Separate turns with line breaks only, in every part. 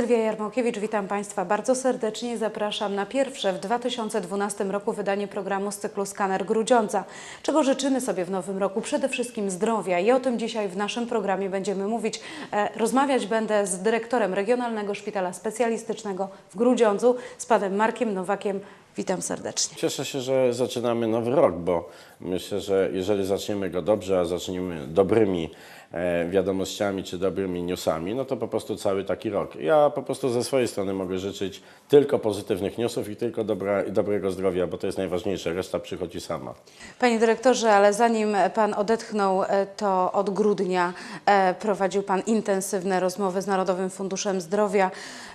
Sylwia Jarmokiewicz, witam Państwa bardzo serdecznie zapraszam na pierwsze w 2012 roku wydanie programu z cyklu Skaner Grudziądza. Czego życzymy sobie w nowym roku? Przede wszystkim zdrowia i o tym dzisiaj w naszym programie będziemy mówić. E, rozmawiać będę z dyrektorem Regionalnego Szpitala Specjalistycznego w Grudziądzu, z panem Markiem Nowakiem. Witam serdecznie.
Cieszę się, że zaczynamy nowy rok, bo myślę, że jeżeli zaczniemy go dobrze, a zaczniemy dobrymi e, wiadomościami czy dobrymi newsami, no to po prostu cały taki rok. Ja po prostu ze swojej strony mogę życzyć tylko pozytywnych newsów i tylko dobra, dobrego zdrowia, bo to jest najważniejsze, reszta przychodzi sama.
Panie dyrektorze, ale zanim pan odetchnął, e, to od grudnia e, prowadził pan intensywne rozmowy z Narodowym Funduszem Zdrowia.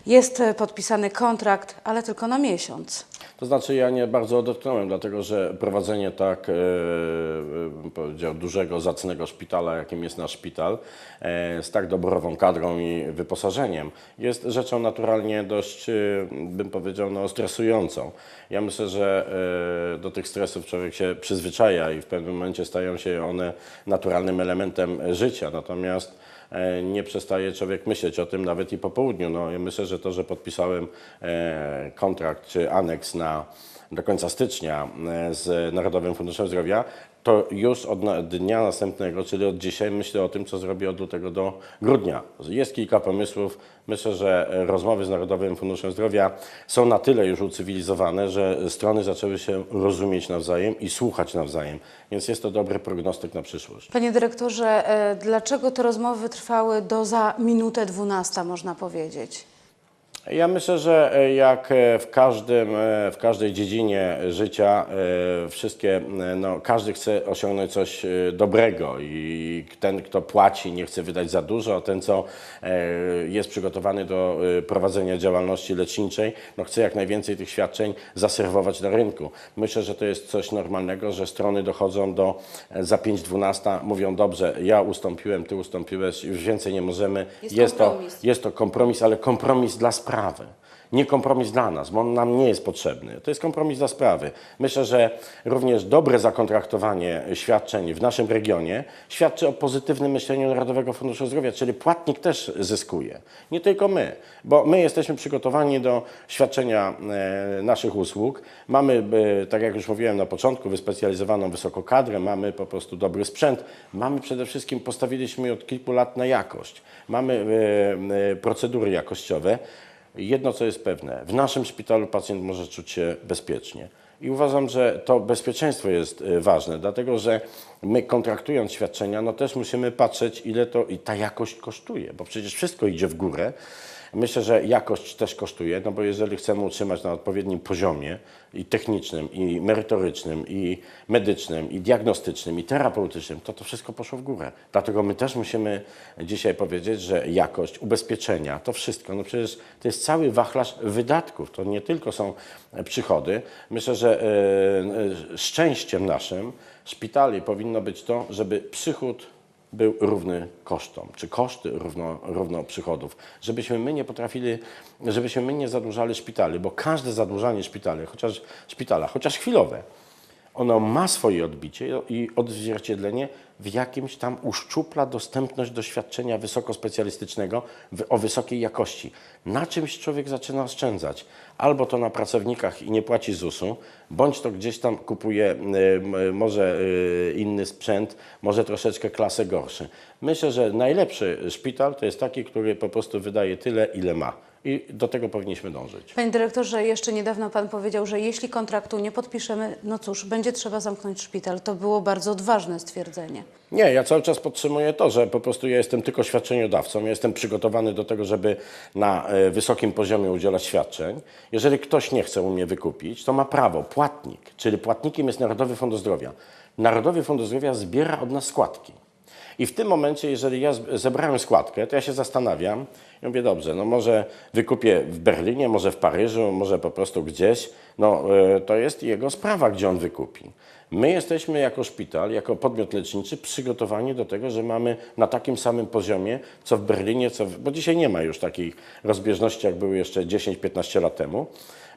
Jest podpisany kontrakt, ale tylko na miesiąc.
To znaczy ja nie bardzo odetchnąłem, dlatego że prowadzenie tak, powiedział, dużego, zacnego szpitala, jakim jest nasz szpital, e, z tak dobrową kadrą i wyposażeniem, jest rzeczą naturalnie dość, e, bym powiedział, no, stresującą. Ja myślę, że e, do tych stresów człowiek się przyzwyczaja i w pewnym momencie stają się one naturalnym elementem życia. Natomiast e, nie przestaje człowiek myśleć o tym nawet i po południu. No, ja myślę, że to, że podpisałem e, kontrakt czy aneks na, do końca stycznia e, z Narodowym Funduszem Zdrowia, to już od dnia następnego, czyli od dzisiaj, myślę o tym, co zrobię od lutego do grudnia. Jest kilka pomysłów. Myślę, że rozmowy z Narodowym Funduszem Zdrowia są na tyle już ucywilizowane, że strony zaczęły się rozumieć nawzajem i słuchać nawzajem. Więc jest to dobry prognostyk na przyszłość.
Panie dyrektorze, e, dlaczego te rozmowy trwały do za minutę 12, można powiedzieć?
Ja myślę, że e, jak e, w, każdym, e, w każdej dziedzinie życia wszystkie, no, każdy chce osiągnąć coś dobrego i ten, kto płaci, nie chce wydać za dużo, a ten, co jest przygotowany do prowadzenia działalności leczniczej, no, chce jak najwięcej tych świadczeń zaserwować na rynku. Myślę, że to jest coś normalnego, że strony dochodzą do za 5-12, mówią dobrze, ja ustąpiłem, ty ustąpiłeś, już więcej nie możemy.
Jest
to,
kompromis.
jest to kompromis, ale kompromis dla sprawy. Nie kompromis dla nas, bo on nam nie jest potrzebny. To jest kompromis dla sprawy. Myślę, że również dobre zakontraktowanie świadczeń w naszym regionie świadczy o pozytywnym myśleniu Narodowego Funduszu Zdrowia, czyli płatnik też zyskuje. Nie tylko my, bo my jesteśmy przygotowani do świadczenia e, naszych usług. Mamy, e, tak jak już mówiłem na początku, wyspecjalizowaną wysoko kadrę, mamy po prostu dobry sprzęt. Mamy przede wszystkim, postawiliśmy od kilku lat na jakość. Mamy e, procedury jakościowe. Jedno, co jest pewne, w naszym szpitalu pacjent może czuć się bezpiecznie. I uważam, że to bezpieczeństwo jest e, ważne, dlatego że my kontraktując świadczenia, no też musimy patrzeć, ile to i ta jakość kosztuje, bo przecież wszystko idzie w górę. Myślę, że jakość też kosztuje, no bo jeżeli chcemy utrzymać na odpowiednim poziomie i technicznym, i merytorycznym, i medycznym, i diagnostycznym, i terapeutycznym, to to wszystko poszło w górę. Dlatego my też musimy dzisiaj powiedzieć, że jakość, ubezpieczenia, to wszystko, no przecież to jest cały wachlarz wydatków, to nie tylko są przychody. Myślę, że e, e, szczęściem naszym szpitali powinno być to, żeby przychód był równy kosztom, czy koszty równo, równo przychodów, żebyśmy my nie potrafili, żebyśmy my nie zadłużali szpitali, bo każde zadłużanie szpitali, chociaż szpitala, chociaż chwilowe, ono ma swoje odbicie i odzwierciedlenie w jakimś tam uszczupla dostępność do świadczenia wysokospecjalistycznego o wysokiej jakości. Na czymś człowiek zaczyna oszczędzać. Albo to na pracownikach i nie płaci ZUS-u, bądź to gdzieś tam kupuje y, m, może y, inny sprzęt, może troszeczkę klasę gorszy. Myślę, że najlepszy szpital to jest taki, który po prostu wydaje tyle, ile ma. I do tego powinniśmy dążyć.
Panie dyrektorze, jeszcze niedawno Pan powiedział, że jeśli kontraktu nie podpiszemy, no cóż, będzie trzeba zamknąć szpital. To było bardzo odważne stwierdzenie.
Nie, ja cały czas podtrzymuję to, że po prostu ja jestem tylko świadczeniodawcą. Ja jestem przygotowany do tego, żeby na e, wysokim poziomie udzielać świadczeń. Jeżeli ktoś nie chce u mnie wykupić, to ma prawo, płatnik, czyli płatnikiem jest Narodowy Fundusz Zdrowia. Narodowy Fundusz Zdrowia zbiera od nas składki. I w tym momencie, jeżeli ja zebrałem składkę, to ja się zastanawiam i mówię, dobrze, no może wykupię w Berlinie, może w Paryżu, może po prostu gdzieś. No e, to jest jego sprawa, gdzie on wykupi. My jesteśmy jako szpital, jako podmiot leczniczy przygotowani do tego, że mamy na takim samym poziomie, co w Berlinie, co w, bo dzisiaj nie ma już takich rozbieżności, jak były jeszcze 10-15 lat temu.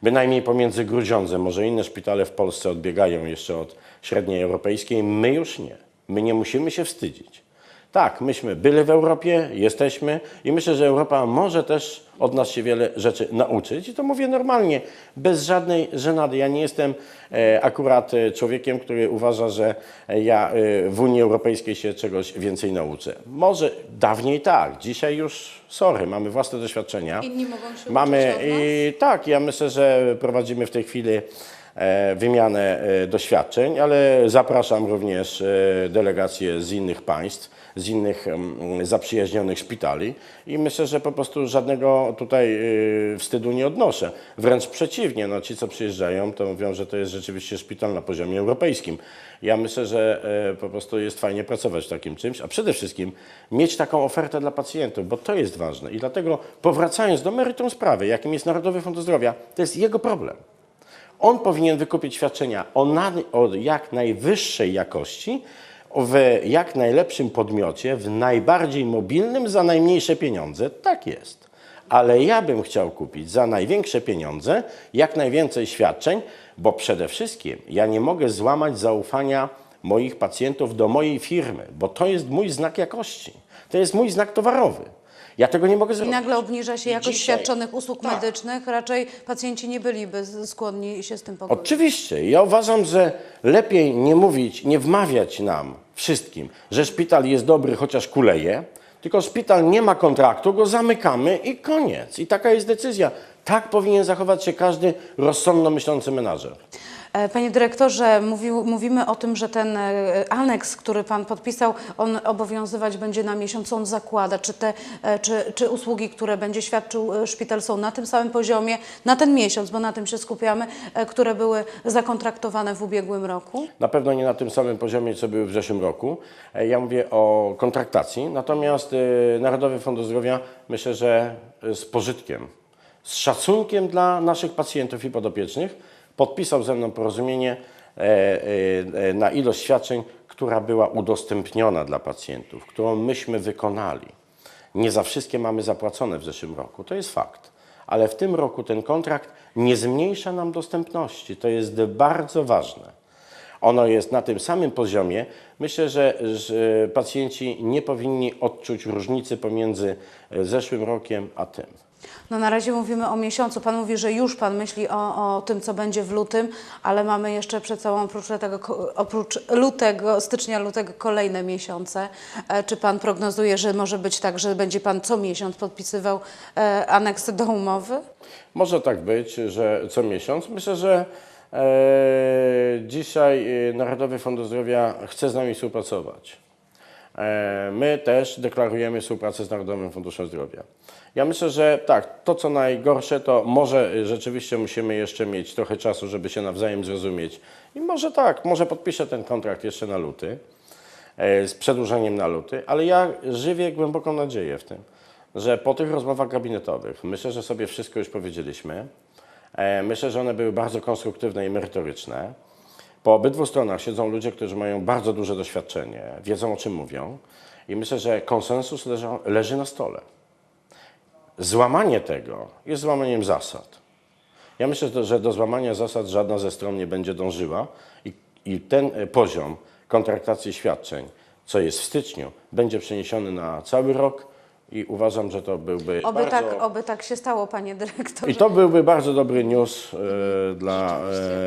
Bynajmniej pomiędzy Grudziądzem, może inne szpitale w Polsce odbiegają jeszcze od średniej europejskiej, my już nie. My nie musimy się wstydzić. Tak, myśmy byli w Europie, jesteśmy i myślę, że Europa może też od nas się wiele rzeczy nauczyć. I to mówię normalnie, bez żadnej żenady. Ja nie jestem e, akurat e, człowiekiem, który uważa, że e, ja w Unii Europejskiej się czegoś więcej nauczę. Może dawniej tak, dzisiaj już sorry, mamy własne doświadczenia.
Inni mogą się
Mamy
uczyć od nas?
i tak, ja myślę, że prowadzimy w tej chwili wymianę e, doświadczeń, ale zapraszam również e, delegacje z innych państw, z innych em, zaprzyjaźnionych szpitali i myślę, że po prostu żadnego tutaj e, wstydu nie odnoszę. Wręcz przeciwnie, no ci co przyjeżdżają, to mówią, że to jest rzeczywiście szpital na poziomie europejskim. Ja myślę, że e, po prostu jest fajnie pracować w takim czymś, a przede wszystkim mieć taką ofertę dla pacjentów, bo to jest ważne. I dlatego powracając do meritum sprawy, jakim jest Narodowy Fundusz Zdrowia, to jest jego problem. On powinien wykupić świadczenia o, na, o jak najwyższej jakości, w jak najlepszym podmiocie, w najbardziej mobilnym za najmniejsze pieniądze. Tak jest. Ale ja bym chciał kupić za największe pieniądze jak najwięcej świadczeń, bo przede wszystkim ja nie mogę złamać zaufania moich pacjentów do mojej firmy, bo to jest mój znak jakości. To jest mój znak towarowy. Ja tego nie mogę
I
zrobić.
nagle obniża się
I
jakość
dzisiaj-
świadczonych usług
Tak.
medycznych, raczej pacjenci nie byliby skłonni się z tym pogodzić.
Oczywiście. Ja uważam, że lepiej nie mówić, nie wmawiać nam wszystkim, że szpital jest dobry, chociaż kuleje, tylko szpital nie ma kontraktu, go zamykamy i koniec. I taka jest decyzja. Tak powinien zachować się każdy rozsądno myślący menadżer.
E, Panie dyrektorze, mówił, mówimy o tym, że ten e, aneks, który Pan podpisał, on obowiązywać będzie na miesiąc, on zakłada. Czy te e, czy, czy usługi, które będzie świadczył szpital są na tym samym poziomie, na ten miesiąc, bo na tym się skupiamy, które były zakontraktowane w ubiegłym roku?
Na pewno nie na tym samym poziomie, co były w zeszłym roku. Ja mówię o kontraktacji, natomiast Narodowy Fundusz Zdrowia myślę, że z pożytkiem, z szacunkiem dla naszych pacjentów i podopiecznych podpisał ze mną porozumienie e, e, e, na ilość świadczeń, która była udostępniona dla pacjentów, którą myśmy wykonali. Nie za wszystkie mamy zapłacone w zeszłym roku, to jest fakt. Ale w tym roku ten kontrakt nie zmniejsza nam dostępności. To jest bardzo ważne. Ono jest na tym samym poziomie. Myślę, że, że pacjenci nie powinni odczuć różnicy pomiędzy zeszłym rokiem a tym.
No na razie mówimy o miesiącu. Pan mówi, że już Pan myśli o, o tym, co będzie w lutym, ale mamy jeszcze przed sobą oprócz, tego, oprócz lutego, stycznia, lutego kolejne miesiące. E, Czy Pan prognozuje, że może być tak, że będzie Pan co miesiąc podpisywał e, aneksy do umowy?
Może tak być, że co miesiąc. Myślę, że e, dzisiaj e, Narodowy Fundusz Zdrowia chce z nami współpracować. E, my też deklarujemy współpracę z Narodowym Funduszem Zdrowia. Ja myślę, że tak, to co najgorsze, to może rzeczywiście musimy jeszcze mieć trochę czasu, żeby się nawzajem zrozumieć. I może tak, może podpiszę ten kontrakt jeszcze na luty, e, z przedłużeniem na luty, ale ja żywię głęboką nadzieję w tym, że po tych rozmowach gabinetowych, myślę, że sobie wszystko już powiedzieliśmy, e, myślę, że one były bardzo konstruktywne i merytoryczne. Po obydwu stronach siedzą ludzie, którzy mają bardzo duże doświadczenie, wiedzą o czym mówią i myślę, że konsensus leży na stole. Złamanie tego jest złamaniem zasad. Ja myślę, że- że do złamania zasad żadna ze stron nie będzie dążyła i, i ten e, poziom kontraktacji świadczeń, co jest w styczniu, będzie przeniesiony na cały rok i uważam, że to byłby
Oby,
bardzo...
tak, oby tak się stało, Panie Dyrektorze.
I to byłby bardzo dobry news e, dla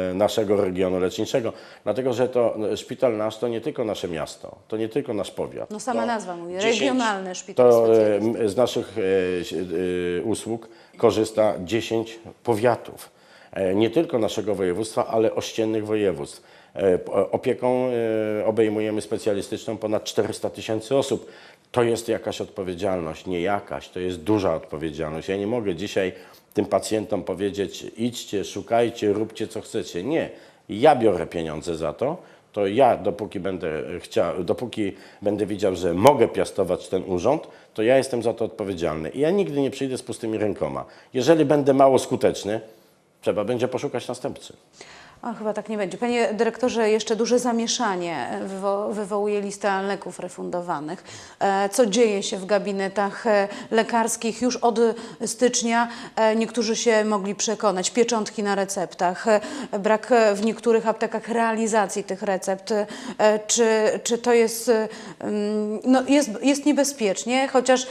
e, naszego regionu leczniczego, dlatego że to e, szpital nasz to nie tylko nasze miasto, to nie tylko nasz powiat.
No sama
To
nazwa mówi,
10
regionalny szpital
To m- z naszych usług korzysta 10 powiatów. Nie tylko naszego województwa, ale ościennych województw. Opieką obejmujemy specjalistyczną ponad 400 tysięcy osób. To jest jakaś odpowiedzialność, nie jakaś, to jest duża odpowiedzialność. Ja nie mogę dzisiaj tym pacjentom powiedzieć idźcie, szukajcie, róbcie co chcecie. Nie, ja biorę pieniądze za to, to ja dopóki będę chciał, dopóki będę widział, że mogę piastować ten urząd, to ja jestem za to odpowiedzialny. I ja nigdy nie przyjdę z pustymi rękoma. Jeżeli będę mało skuteczny, trzeba będzie poszukać następcy.
A chyba tak nie będzie. Panie dyrektorze, jeszcze duże zamieszanie wywo wywołuje lista leków refundowanych. E, Co dzieje się w gabinetach e, lekarskich? Już od stycznia e, niektórzy się mogli przekonać. Pieczątki na receptach, brak w niektórych aptekach realizacji tych recept. Czy, czy to jest, mm, no jest, jest niebezpiecznie, chociaż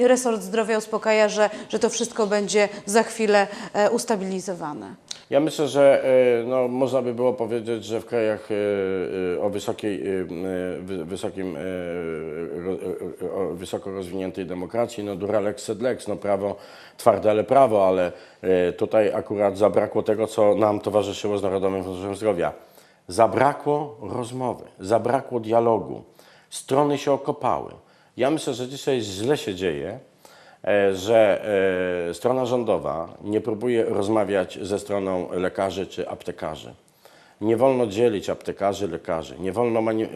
resort zdrowia uspokaja, że, że to wszystko będzie za chwilę ustabilizowane.
Ja myślę, że e, można by było powiedzieć, że w krajach e, e, o wysokiej, e, wy- wysokim, o wysoko rozwiniętej demokracji, no dura lex sed lex, no prawo twarde, ale prawo, ale tutaj akurat zabrakło tego, co nam towarzyszyło z Narodowym Funduszem Zdrowia. Zabrakło rozmowy, zabrakło dialogu. Strony się okopały. Ja myślę, że dzisiaj źle się dzieje, że e, strona rządowa nie próbuje rozmawiać ze stroną lekarzy czy aptekarzy. Nie wolno dzielić aptekarzy, lekarzy. Nie wolno, mani-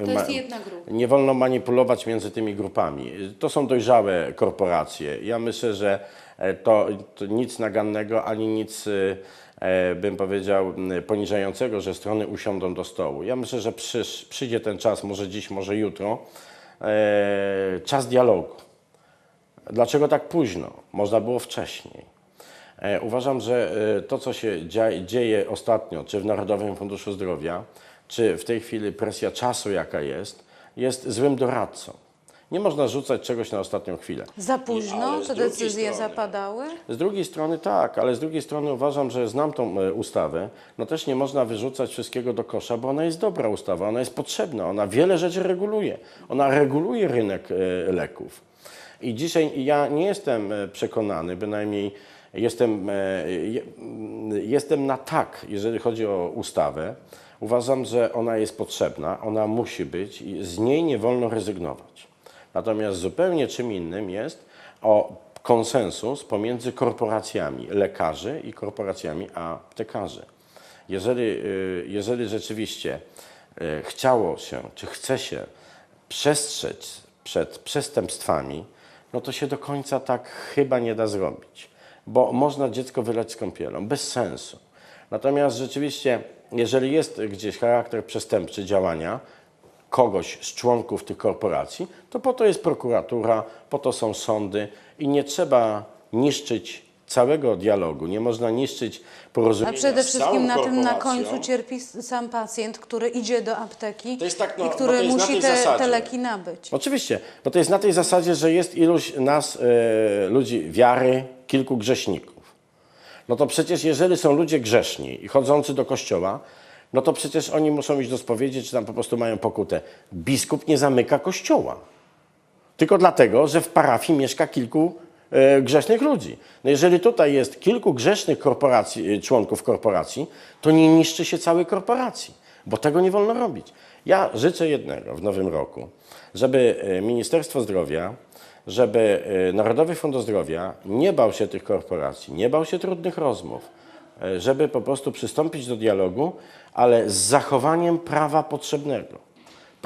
nie wolno manipulować między tymi grupami. To są dojrzałe korporacje. Ja myślę, że e, to, to nic nagannego ani nic, e, bym powiedział, poniżającego, że strony usiądą do stołu. Ja myślę, że przysz, przyjdzie ten czas, może dziś, może jutro, e, czas dialogu. Dlaczego tak późno? Można było wcześniej. E, Uważam, że e, to, co się dzieje ostatnio, czy w Narodowym Funduszu Zdrowia, czy w tej chwili presja czasu, jaka jest, jest złym doradcą. Nie można rzucać czegoś na ostatnią chwilę.
Za późno te decyzje
strony-
zapadały?
Z drugiej strony tak, ale z drugiej strony uważam, że znam tą e, ustawę. No też nie można wyrzucać wszystkiego do kosza, bo ona jest dobra ustawa, ona jest potrzebna, ona wiele rzeczy reguluje. Ona reguluje rynek leków. I dzisiaj ja nie jestem e, przekonany, bynajmniej jestem, e, jestem na tak, jeżeli chodzi o ustawę. Uważam, że ona jest potrzebna, ona musi być i z niej nie wolno rezygnować. Natomiast zupełnie czym innym jest o konsensus pomiędzy korporacjami lekarzy i korporacjami aptekarzy. Jeżeli, y, jeżeli rzeczywiście chciało się, czy chce się przestrzec przed przestępstwami, no to się do końca tak chyba nie da zrobić, bo można dziecko wylać z kąpielą, bez sensu. Natomiast rzeczywiście, jeżeli jest gdzieś charakter przestępczy działania, kogoś z członków tych korporacji, to po to jest prokuratura, po to są sądy i nie trzeba niszczyć całego dialogu, nie można niszczyć
A
porozumienia
przede
z całą
wszystkim na tym na końcu cierpi sam pacjent, który idzie do apteki
tak, no,
i który musi te, te leki nabyć.
Oczywiście, bo to jest na tej zasadzie, że jest iluś nas, e, ludzi wiary, kilku grzeszników. No to przecież jeżeli są ludzie grzeszni i chodzący do kościoła, no to przecież oni muszą iść do spowiedzi, czy tam po prostu mają pokutę. Biskup nie zamyka kościoła. Tylko dlatego, że w parafii mieszka kilku grzesznych ludzi. No jeżeli tutaj jest kilku grzesznych korporacji, e, członków korporacji, to nie niszczy się całej korporacji, bo tego nie wolno robić. Ja życzę jednego w nowym roku, żeby e, Ministerstwo Zdrowia, żeby e, Narodowy Fundusz Zdrowia nie bał się tych korporacji, nie bał się trudnych rozmów, e, żeby po prostu przystąpić do dialogu, ale z zachowaniem prawa potrzebnego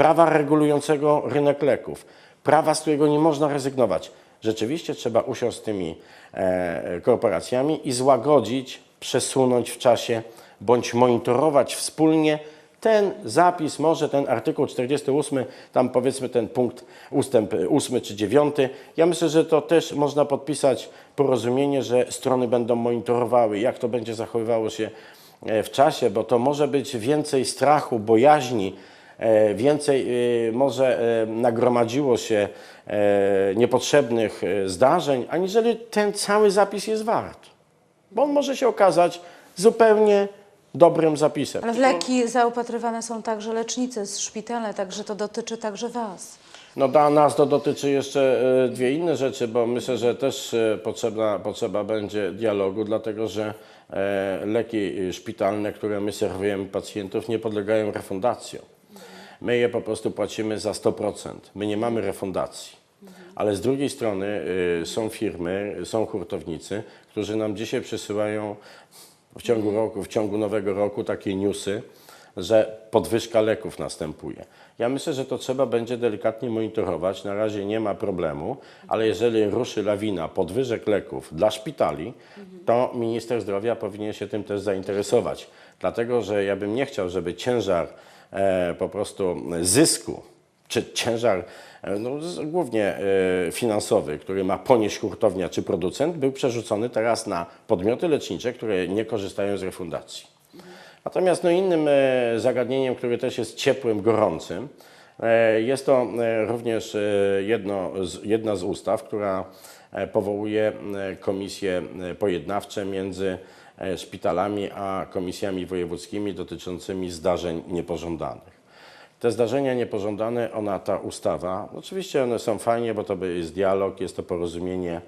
prawa regulującego rynek leków, prawa, z którego nie można rezygnować. Rzeczywiście trzeba usiąść z tymi e, korporacjami i złagodzić, przesunąć w czasie, bądź monitorować wspólnie ten zapis, może ten artykuł 48, tam powiedzmy ten punkt, ustęp 8 czy 9. Ja myślę, że to też można podpisać porozumienie, że strony będą monitorowały, jak to będzie zachowywało się e, w czasie, bo to może być więcej strachu, bojaźni, e, więcej e, może e, nagromadziło się e, niepotrzebnych e, zdarzeń, aniżeli ten cały zapis jest wart. Bo on może się okazać zupełnie dobrym zapisem.
Ale w leki zaopatrywane są także lecznice z szpitale, także to dotyczy także Was.
No dla nas to dotyczy jeszcze e, dwie inne rzeczy, bo myślę, że też e, potrzebna, potrzeba będzie dialogu, dlatego że e, leki e, szpitalne, które my serwujemy pacjentów, nie podlegają refundacjom. My je po prostu płacimy za 100%. My nie mamy refundacji. Ale z drugiej strony y, są firmy, są hurtownicy, którzy nam dzisiaj przysyłają w ciągu roku, w ciągu nowego roku takie newsy, że podwyżka leków następuje. Ja myślę, że to trzeba będzie delikatnie monitorować. Na razie nie ma problemu, ale jeżeli ruszy lawina podwyżek leków dla szpitali, to minister zdrowia powinien się tym też zainteresować. Dlatego, że ja bym nie chciał, żeby ciężar po prostu zysku czy ciężar e, no, głównie e, finansowy, który ma ponieść hurtownia czy producent, był przerzucony teraz na podmioty lecznicze, które nie korzystają z refundacji. Natomiast no, innym e, zagadnieniem, które też jest ciepłym, gorącym, e, jest to e, również e, jedno z, jedna z ustaw, która e, powołuje e, komisje e, pojednawcze między e, szpitalami a komisjami wojewódzkimi dotyczącymi zdarzeń niepożądanych. Te zdarzenia niepożądane, ona, ta ustawa, oczywiście one są fajnie, bo to jest dialog, jest to porozumienie,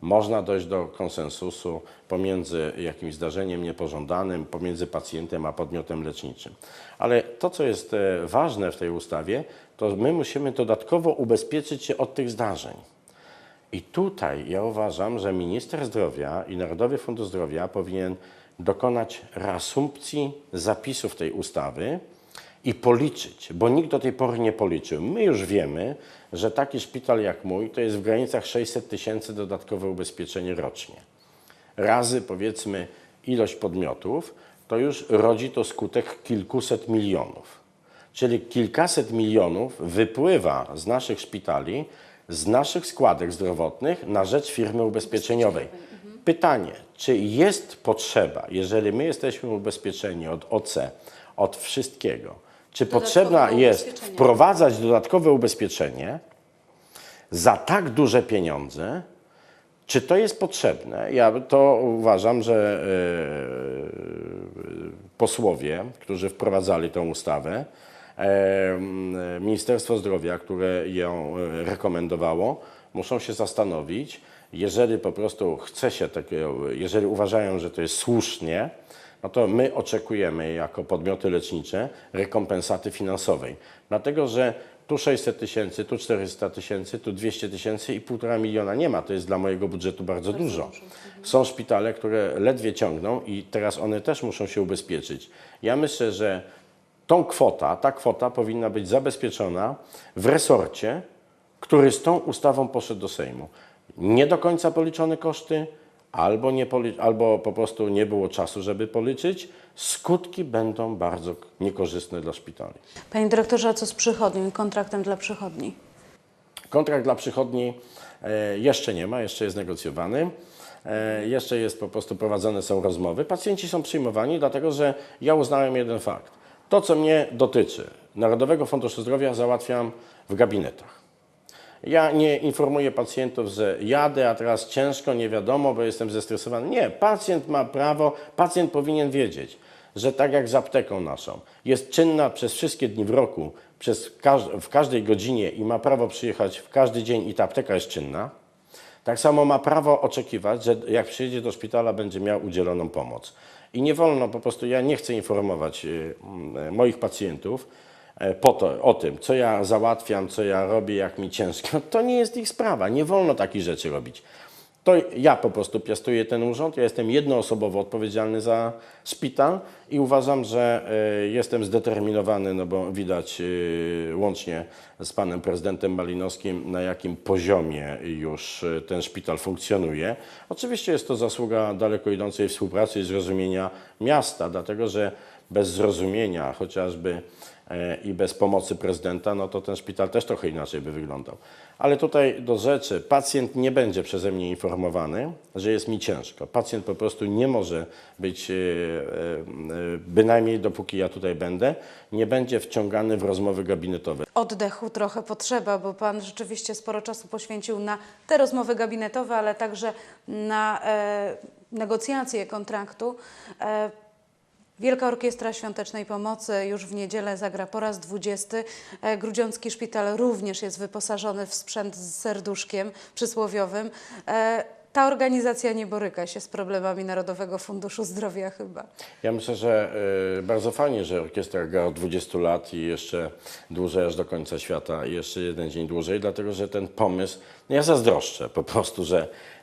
można dojść do konsensusu pomiędzy jakimś zdarzeniem niepożądanym, pomiędzy pacjentem a podmiotem leczniczym. Ale to, co jest e, ważne w tej ustawie, to my musimy dodatkowo ubezpieczyć się od tych zdarzeń. I tutaj ja uważam, że minister zdrowia i Narodowy Fundusz Zdrowia powinien dokonać reasumpcji zapisów tej ustawy i policzyć, bo nikt do tej pory nie policzył. My już wiemy, że taki szpital jak mój to jest w granicach 600 tysięcy dodatkowe ubezpieczenie rocznie. Razy powiedzmy ilość podmiotów, to już rodzi to skutek kilkuset milionów. Czyli kilkaset milionów wypływa z naszych szpitali, z naszych składek zdrowotnych na rzecz firmy ubezpieczeniowej. Pytanie, czy jest potrzeba, jeżeli my jesteśmy ubezpieczeni od OC, od wszystkiego, czy potrzebna jest wprowadzać dodatkowe ubezpieczenie za tak duże pieniądze, czy to jest potrzebne? Ja to uważam, że e, posłowie, którzy wprowadzali tę ustawę, Ministerstwo Zdrowia, które ją e, rekomendowało, muszą się zastanowić, jeżeli po prostu chce się takiego, jeżeli uważają, że to jest słusznie, no to my oczekujemy jako podmioty lecznicze rekompensaty finansowej. Dlatego, że tu 600 tysięcy, tu 400 tysięcy, tu 200 tysięcy i półtora miliona nie ma. To jest dla mojego budżetu bardzo, dużo. Są szpitale, które ledwie ciągną i teraz one też muszą się ubezpieczyć. Ja myślę, że tą kwota, ta kwota powinna być zabezpieczona w resorcie, który z tą ustawą poszedł do Sejmu. Nie do końca policzone koszty, albo, nie albo po prostu nie było czasu, żeby policzyć. Skutki będą bardzo niekorzystne dla szpitali.
Panie dyrektorze, a co z przychodnią i kontraktem dla przychodni?
Kontrakt dla przychodni e, jeszcze nie ma, jeszcze jest negocjowany. E, Jeszcze jest po prostu prowadzone są rozmowy. Pacjenci są przyjmowani, dlatego że ja uznałem jeden fakt. To, co mnie dotyczy, Narodowego Funduszu Zdrowia załatwiam w gabinetach. Ja nie informuję pacjentów, że jadę, a teraz ciężko, nie wiadomo, bo jestem zestresowany. Nie, pacjent ma prawo, pacjent powinien wiedzieć, że tak jak z apteką naszą, jest czynna przez wszystkie dni w roku, przez każ w każdej godzinie i ma prawo przyjechać w każdy dzień i ta apteka jest czynna, tak samo ma prawo oczekiwać, że jak przyjedzie do szpitala, będzie miał udzieloną pomoc. I nie wolno, po prostu ja nie chcę informować y, moich pacjentów e, po to, o tym, co ja załatwiam, co ja robię, jak mi ciężko. To nie jest ich sprawa, nie wolno takich rzeczy robić. To ja po prostu piastuję ten urząd, ja jestem jednoosobowo odpowiedzialny za szpital i uważam, że e, jestem zdeterminowany, no bo widać e, łącznie z panem prezydentem Malinowskim, na jakim poziomie już e, ten szpital funkcjonuje. Oczywiście jest to zasługa daleko idącej współpracy i zrozumienia miasta, dlatego że bez zrozumienia chociażby e, i bez pomocy prezydenta, no to ten szpital też trochę inaczej by wyglądał. Ale tutaj do rzeczy, pacjent nie będzie przeze mnie informowany, że jest mi ciężko. Pacjent po prostu nie może być, e, e, bynajmniej dopóki ja tutaj będę, nie będzie wciągany w rozmowy gabinetowe.
Oddechu trochę potrzeba, bo Pan rzeczywiście sporo czasu poświęcił na te rozmowy gabinetowe, ale także na negocjacje kontraktu. Wielka Orkiestra Świątecznej Pomocy już w niedzielę zagra po raz 20. E, Grudziącki Szpital również jest wyposażony w sprzęt z serduszkiem przysłowiowym. E, Ta organizacja nie boryka się z problemami Narodowego Funduszu Zdrowia chyba.
Ja myślę, że y, bardzo fajnie, że orkiestra gra od 20 lat i jeszcze dłużej, aż do końca świata, i jeszcze jeden dzień dłużej, dlatego że ten pomysł, no ja zazdroszczę po prostu, że e, e,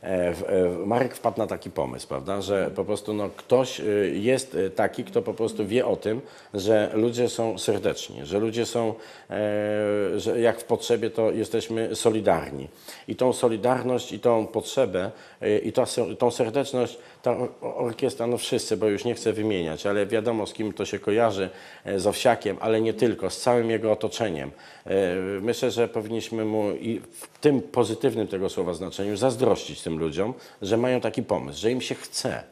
Marek wpadł na taki pomysł, prawda, że po prostu no, ktoś e, jest e, taki, kto po prostu wie o tym, że ludzie są serdeczni, że ludzie są, e, że jak w potrzebie, to jesteśmy solidarni. I tą solidarność i tą potrzebę e, i tą serdeczność, ta or- orkiestra, no wszyscy, bo już nie chcę wymieniać, ale wiadomo z kim to się kojarzy, e, z Owsiakiem, ale nie tylko, z całym jego otoczeniem. E, Myślę, że powinniśmy mu i w tym pozytywnym tego słowa znaczeniu zazdrościć tym ludziom, że mają taki pomysł, że im się chce.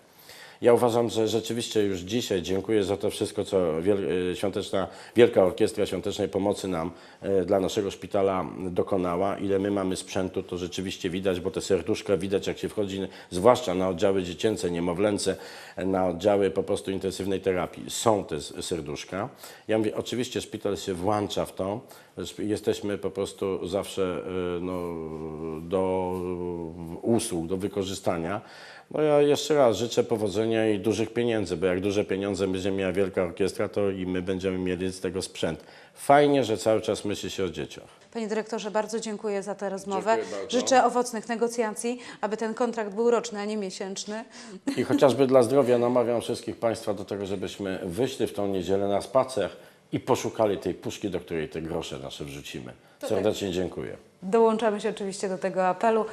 Ja uważam, że rzeczywiście już dzisiaj dziękuję za to wszystko, co wiel, e, świąteczna, Wielka Orkiestra Świątecznej Pomocy nam e, dla naszego szpitala dokonała. Ile my mamy sprzętu, to rzeczywiście widać, bo te serduszka widać, jak się wchodzi, zwłaszcza na oddziały dziecięce, niemowlęce, na oddziały po prostu intensywnej terapii. Są te serduszka. Ja mówię, oczywiście szpital się włącza w to. Jesteśmy po prostu zawsze e, no, do usług, do wykorzystania. No ja jeszcze raz życzę powodzenia i dużych pieniędzy, bo jak duże pieniądze będzie miała Wielka Orkiestra, to i my będziemy mieli z tego sprzęt. Fajnie, że cały czas myśli się o dzieciach.
Panie dyrektorze, bardzo dziękuję za tę rozmowę. Życzę owocnych negocjacji, aby ten kontrakt był roczny, a nie miesięczny.
I chociażby dla zdrowia namawiam wszystkich Państwa do tego, żebyśmy wyszli w tą niedzielę na spacer i poszukali tej puszki, do której te grosze nasze wrzucimy. Serdecznie dziękuję.
Dołączamy się oczywiście do tego apelu.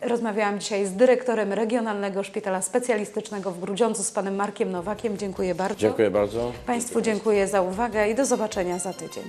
Rozmawiałam dzisiaj z dyrektorem Regionalnego Szpitala Specjalistycznego w Grudziądzu z panem Markiem Nowakiem. Dziękuję bardzo.
Dziękuję bardzo.
Państwu dziękuję za uwagę i do zobaczenia za tydzień.